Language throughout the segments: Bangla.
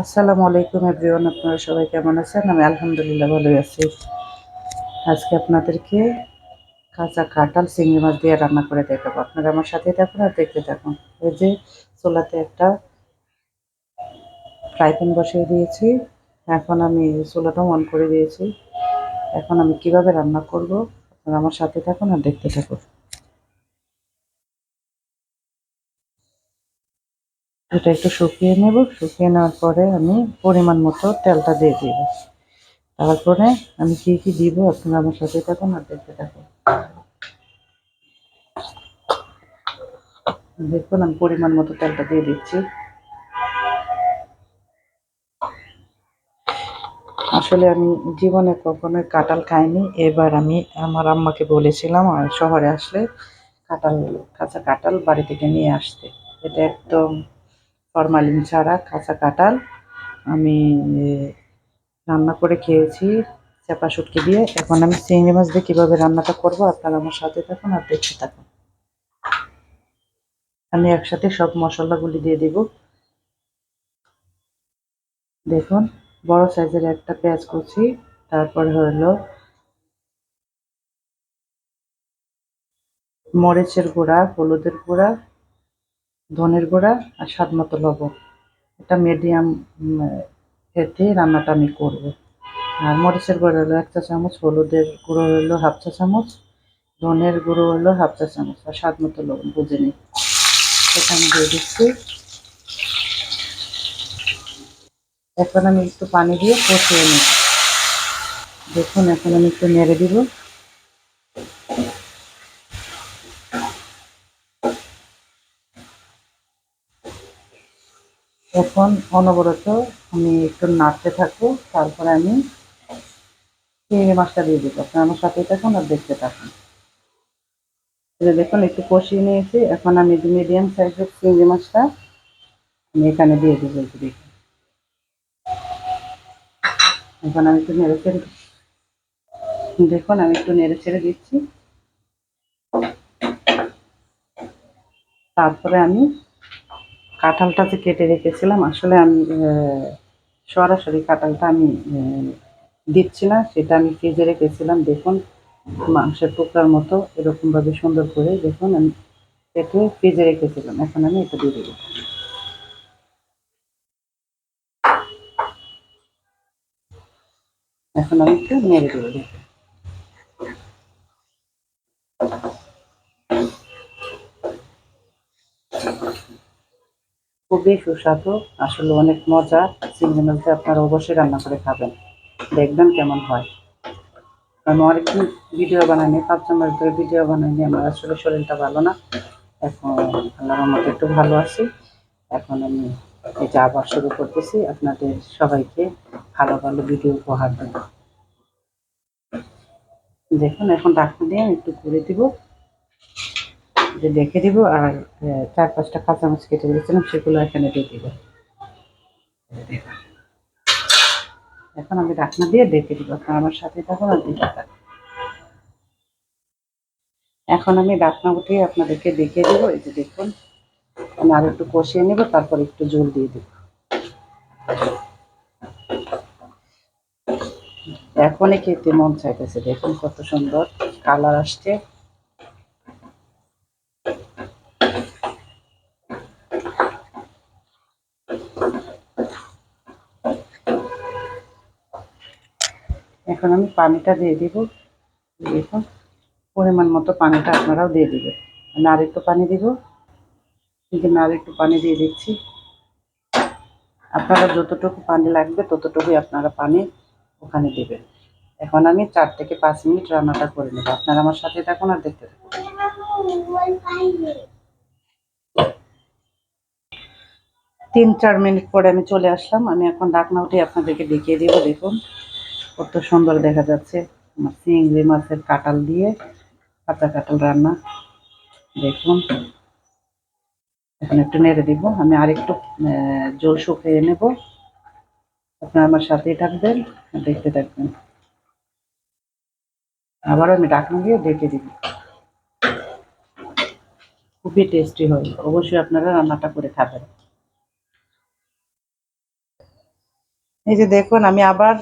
আসসালামু আলাইকুম এভরিওয়ান, আপনারা সবাই কেমন আছেন? আমি আলহামদুলিল্লাহ ভালোই আছি। আজকে আপনাদেরকে কাঁচা কাঁঠাল চিংড়ি মাছ দিয়ে রান্না করে দেখাবো। আপনারা আমার সাথে থাকুন আর দেখতে থাকুন। এই যে চোলাতে একটা ফ্রাই প্যান বসিয়ে দিয়েছি। এখন আমি চুলাটা অন করে দিয়েছি। এখন আমি কীভাবে রান্না করব, আপনারা আমার সাথে থাকুন আর দেখতে থাকুন। এটা একটু শুকিয়ে নেব। শুকিয়ে নেওয়ার পরে আমি পরিমাণ মতো তেলটা দিয়ে দিব। তারপরে আমি কি কি দিব আপনারা আমার সাথে থাকুন আর দেখতে থাকুন। দেখুন, আমি পরিমাণ মতো তেলটা দিয়ে দিচ্ছি। আসলে আমি জীবনে কখনোই কাঁঠাল খাইনি। এবার আমি আমার আম্মাকে বলেছিলাম শহরে আসলে কাঁঠাল, কাঁচা কাঁঠাল বাড়ি থেকে নিয়ে আসতে। এটা একদম ফরমালিন ছাড়া কাঁচা কাঁঠাল আমি রান্না করে খেয়েছি, চাপা শুটকি দিয়ে। এখন আমি চিংড়ি মাছ দিয়ে কীভাবে রান্নাটা করব আপনারা আমার সাথে থাকুন আর দেখতে থাকুন। আমি একসাথে সব মশলাগুলি দিয়ে দিব। দেখুন, বড় সাইজের একটা পেঁয়াজ কুচি, তারপর হলো মরিচের গুঁড়া, হলুদের গুঁড়া ধনের গুঁড়া আর স্বাদ মতো লবণ। এটা মিডিয়াম এতে রান্নাটা আমি করব। আর মরিচের গুঁড়ো হলো এক চা চামচ, হলুদের গুঁড়ো হলো হাফ চা চামচ, ধনের গুঁড়ো হলো হাফ চা চামচ, আর স্বাদ মতো লবণ, বুঝে নিই এটা আমি দিয়ে দিচ্ছি। এখন আমি একটু পানি দিয়ে কষিয়ে নিই দেখুন, এখন আমি একটু নেড়ে দিব। এখন অনবরত আমি একটু নাড়তে থাকব, তারপরে আমি চিংড়ি মাছটা দিয়ে দেবো। আপনার আমার সাথে থাকুন আর দেখতে থাকুন। দেখুন, একটু কষিয়ে নিয়েছি। এখন আমি মিডিয়াম সাইজের চিংড়ি মাছটা আমি এখানে দিয়ে দেবো একটু দেখি। এখন আমি একটু নেড়ে ছেড়ে দেখুন, আমি একটু নেড়ে ছেড়ে দিচ্ছি। তারপরে আমি কাঁঠালটা যে কেটে রেখেছিলাম, আসলে আমি সরাসরি কাঁঠালটা আমি দিচ্ছি না, সেটা আমি ফ্রিজে রেখেছিলাম। দেখুন, মাংসের টুকরার মতো এরকমভাবে সুন্দর করে দেখুন, আমি কেটে ফ্রিজে রেখেছিলাম। এখন আমি এটা দিয়ে দেবো। এখন আমি একটু নেড়ে দেবো, দেখুন। খুবই সুস্বাদু, আসলে অনেক মজা। চিংড়ি মাছটা আপনারা অবশ্যই রান্না করে খাবেন। দেখবেন কেমন হয়। আমি অনেকদিন ভিডিও বানাইনি, পাঁচ নম্বর ধরে ভিডিও বানাইনি। আমার আসলে শরীরটা ভালো না। এখন আল্লাহর মতো একটু ভালো আছি। এখন আমি এটা আবার শুরু করতেছি। আপনাদের সবাইকে ভালো ভালো ভিডিও উপহার দেব। দেখুন, এখন ডাক্তার দিয়ে আমি একটু করে দিব। যে দেখে দিব আর চার পাঁচটা কাঁচামচ কেটে রেখেছিলাম, সেগুলো এখানে দিয়ে দিব। এখন আমি ঢাকনা দিয়ে ডেকে দিব, আপনার আমার সাথে থাকুন আর এখন আমি ডাকনা উঠিয়ে আপনাদেরকে দেখে দেব, এই যে দেখুন। আমি আর একটু কষিয়ে নেব, তারপর একটু জল দিয়ে দেব। এখনই খেতে মন চাইতেছে, দেখুন কত সুন্দর কালার আসছে। এখন আমি পানিটা দিয়ে দিব। দেখুন, পরিমাণ মতো পানিটা আপনারাও দিয়ে দিবেন। আর একটু পানি দিব। কিন্তু আর একটু পানি দিয়ে দিচ্ছি। আপনারা যতটুকু পানি লাগবে ততটুকুই আপনারা পানি ওখানে দেবেন। এখন আমি চার থেকে পাঁচ মিনিট রান্নাটা করে নেব। আপনারা আমার সাথে থাকুন আর দেখতে থাকুন। তিন চার মিনিট পরে আমি চলে আসলাম। আমি এখন ডাকনা উঠে আপনাদেরকে দেখিয়ে দিব। দেখুন কত সুন্দর দেখা যাচ্ছে। চিংড়ি মাছের কাটাল দিয়ে কাঁচা কাটাল রান্না। দেখুন। এখন একটু নেড়ে দিব। আমি আরেকটু জল শুকিয়ে নেব। আপনার আমার সাথেই থাকবেন, দেখতে থাকবেন। আবার আমি ডাকনা দিয়ে ডেকে দিব। খুবই টেস্টি হয়। অবশ্যই আপনারা রান্নাটা করে খাবেন। এই যে দেখুন, আমি আবার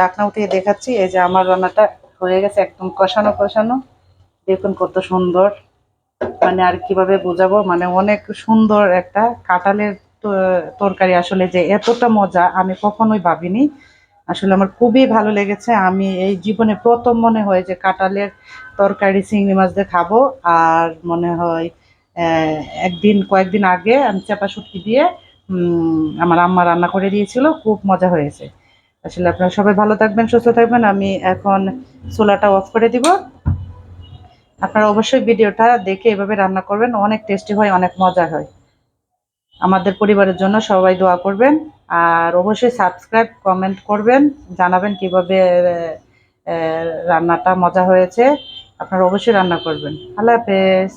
ডাকনা উঠিয়ে দেখাচ্ছি। এই যে আমার রান্নাটা হয়ে গেছে একদম কষানো কষানো। দেখুন কত সুন্দর। মানে আর কীভাবে বোঝাবো? মানে অনেক সুন্দর একটা কাঁঠালের তরকারি। আসলে যে এতটা মজা আমি কখনোই ভাবিনি। আসলে আমার খুবই ভালো লেগেছে। আমি এই জীবনে প্রথম মনে হয় যে কাঁঠালের তরকারি চিংড়ি মাছ দিয়ে খাব। আর মনে হয় একদিন, কয়েকদিন আগে আমি চাপা শুটকি দিয়ে আমার আম্মা রান্না করে দিয়েছিল, খুব মজা হয়েছে। আসলে আপনারা সবাই ভালো থাকবেন, সুস্থ থাকবেন, আমি এখন চুলাটা অফ করে দিব। আপনারা অবশ্যই ভিডিওটা দেখে এভাবে রান্না করবেন, অনেক টেস্টি হয়, অনেক মজা হয়। আমাদের পরিবারের জন্য সবাই দোয়া করবেন, আর অবশ্যই সাবস্ক্রাইব কমেন্ট করবেন, জানাবেন কীভাবে রান্নাটা মজা হয়েছে। আপনারা অবশ্যই রান্না করবেন। আল্লাহ হাফেজ।